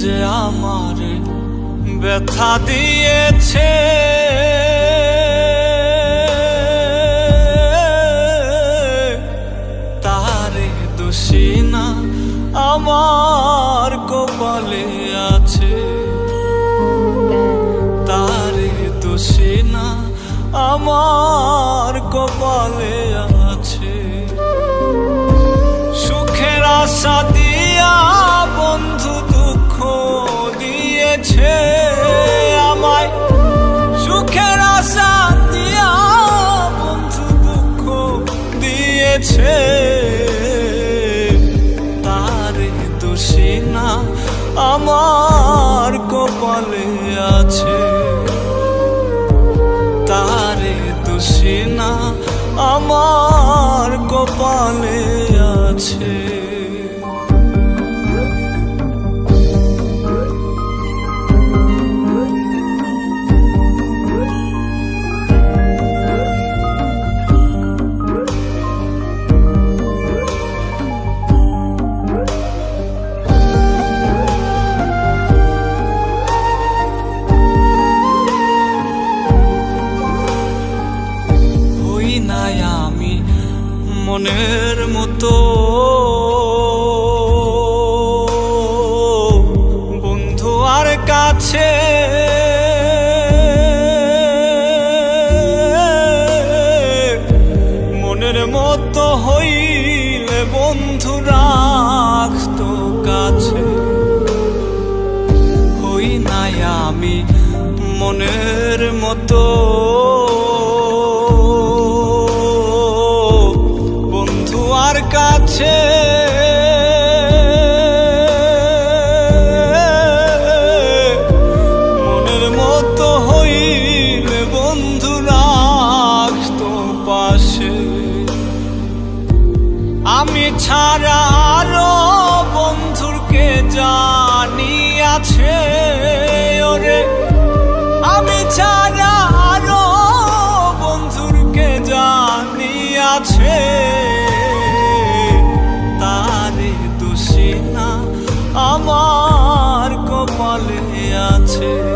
যে আমার ব্যথা দিয়েছে। তারে দোষী না আমার কপালে আছে। তারে দোষী না আমার কপালে দিয়েছে তার দোষী না আমার কপালে আছে। তার দোষী না আমার কপালে আছে। মনের মতো। বন্ধু আর কাছে মনের মতো হইলে বন্ধু রাখতো কাছে। হই নাই আমি মনের মতো। আমি ছাড়া আরও বন্ধুরকে জানি আছে? ওরে, আমি ছাড়া আরও বন্ধুরকে জানি আছে? তারে দোষী না, আমার কপালে আছে।